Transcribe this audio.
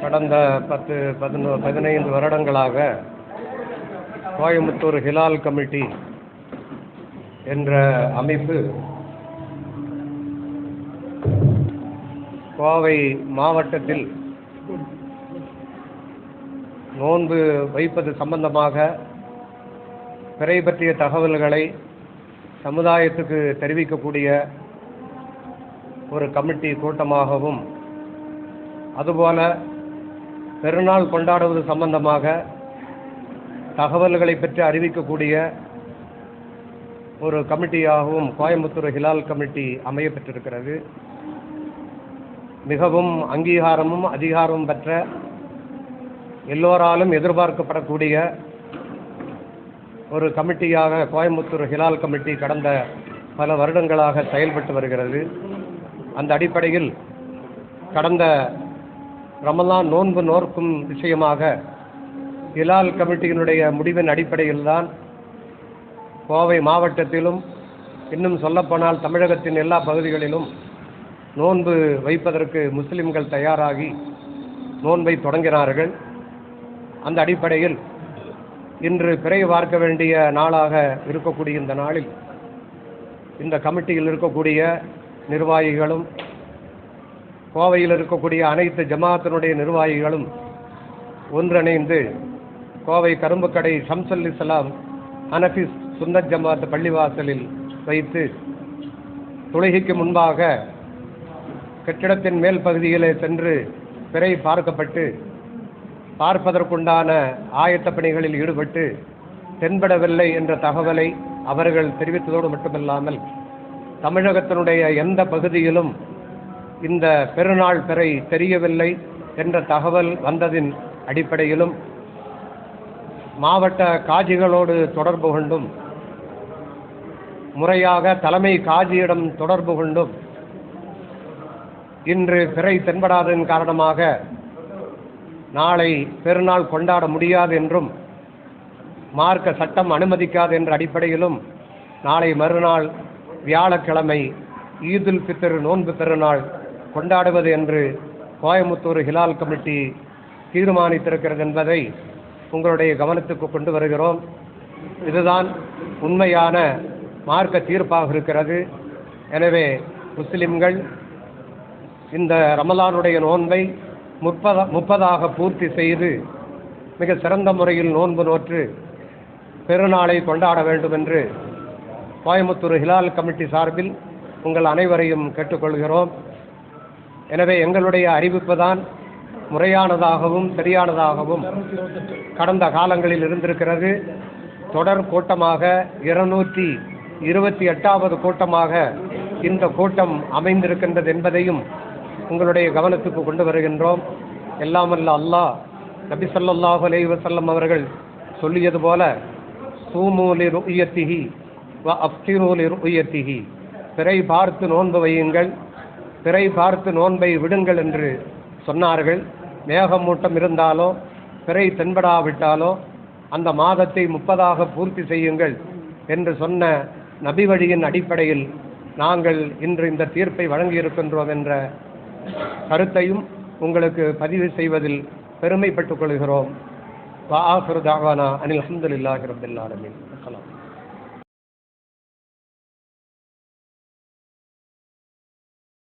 கடந்த பத்து பதினோ பதினைந்து வருடங்களாக கோயம்புத்தூர் ஹிலால் கமிட்டி என்ற அமைப்பு கோவை மாவட்டத்தில் நோன்பு வைப்பது சம்பந்தமாக பிறை பற்றிய தகவல்களை சமுதாயத்துக்கு தெரிவிக்கக்கூடிய ஒரு கமிட்டி கூட்டமாகவும் அதுபோல பெருநாள் கொண்டாடுவது சம்பந்தமாக தகவல்களை பற்றி அறிவிக்கக்கூடிய ஒரு கமிட்டியாகவும் கோயம்புத்தூர் ஹிலால் கமிட்டி அமைய பெற்றிருக்கிறது மிகவும் அங்கீகாரமும் அதிகாரமும் பெற்ற எல்லோராலும் எதிர்பார்க்கப்படக்கூடிய ஒரு கமிட்டியாக கோயம்புத்தூர் ஹிலால் கமிட்டி கடந்த பல வருடங்களாக செயல்பட்டு வருகிறது. அந்த அடிப்படையில் கடந்த ரமலான் நோன்பு நோர்க்கும் விஷயமாக ஹிலால் கமிட்டியினுடைய முடிவின் அடிப்படையில்தான் கோவை மாவட்டத்திலும் இன்னும் சொல்லப்போனால் தமிழகத்தின் எல்லா பகுதிகளிலும் நோன்பு வைப்பதற்கு முஸ்லிம்கள் தயாராகி நோன்பை தொடங்கினார்கள். அந்த அடிப்படையில் இன்று பிறை பார்க்க வேண்டிய நாளாக இருக்கக்கூடிய இந்த நாளில் இந்த கமிட்டியில் இருக்கக்கூடிய நிர்வாகிகளும் கோவையில் இருக்கக்கூடிய அனைத்து ஜமாத்தினுடைய நிர்வாகிகளும் ஒன்றிணைந்து கோவை கரும்புக்கடை ஷம்சல் இஸ்லாம் ஹனஃபிஸ் சுன்னத் ஜமாத் பள்ளிவாசலில் வைத்து தொழுகைக்கு முன்பாக கட்டிடத்தின் மேல் பகுதியிலே சென்று பிறை பார்க்கப்பட்டு பார்ப்பதற்குண்டான ஆயத்த பணிகளில் ஈடுபட்டு தென்படவில்லை என்ற தகவலை அவர்கள் தெரிவித்ததோடு மட்டுமல்லாமல் தமிழகத்தினுடைய எந்த பகுதியிலும் இந்த பெருநாள் பிறை தெரியவில்லை என்ற தகவல் வந்ததின் அடிப்படையிலும் மாவட்ட காஜிகளோடு தொடர்பு கொண்டும் முறையாக தலைமை காஜியிடம் தொடர்பு கொண்டும் இன்று பிறை தென்படாததன் காரணமாக நாளை பெருநாள் கொண்டாட முடியாது என்றும் மார்க்க சட்டம் அனுமதிக்காது என்ற அடிப்படையிலும் நாளை மறுநாள் வியாழக்கிழமை ஈதுல் பித்தர் நோன்பு பெருநாள் கொண்டாடுவது என்று கோயமுத்தூர் ஹிலால் கமிட்டி தீர்மானித்திருக்கிறது என்பதை உங்களுடைய கவனத்துக்கு கொண்டு வருகிறோம். இதுதான் உண்மையான மார்க்க தீர்ப்பாக இருக்கிறது. எனவே முஸ்லிம்கள் இந்த ரமலானுடைய நோன்பை முப்பதா முப்பதாக பூர்த்தி செய்து மிக சிறந்த முறையில் நோன்பு நோற்று பெருநாளை கொண்டாட வேண்டும் என்று கோயமுத்தூர் ஹிலால் கமிட்டி சார்பில் உங்கள் அனைவரையும் கேட்டுக்கொள்கிறோம். எனவே எங்களுடைய அறிவிப்பு தான் முறையானதாகவும் சரியானதாகவும் கடந்த காலங்களில் இருந்திருக்கிறது. தொடர் கூட்டமாக இருநூற்றி இருபத்தி எட்டாவது கூட்டமாக இந்த கூட்டம் அமைந்திருக்கின்றது என்பதையும் உங்களுடைய கவனத்துக்கு கொண்டு வருகின்றோம். எல்லாமல்ல அல்லாஹ் நபி சொல்லாஹு அலைஹி வசல்லம் அவர்கள் சொல்லியது போல சூமூலி ருயத்திஹி வ அஃப்திரூலி ருயத்திஹி. பிறை பார்த்து நோன்பு வையுங்கள். பிறை பார்த்து நோன்பை விடுங்கள் என்று சொன்னார்கள். மேகமூட்டம் இருந்தாலோ பிறை தென்படாவிட்டாலோ அந்த மாதத்தை முப்பதாக பூர்த்தி செய்யுங்கள் என்று சொன்ன நபி வழியின் அடிப்படையில் நாங்கள் இன்று இந்த தீர்ப்பை வழங்கியிருக்கின்றோம் என்ற கருத்தையும் உங்களுக்கு பதிவு செய்வதில் பெருமைப்பட்டுக் கொள்கிறோம். வா தாவானா அனில் அஹமதுல்லாஹி ரபில் அஸ்லாம்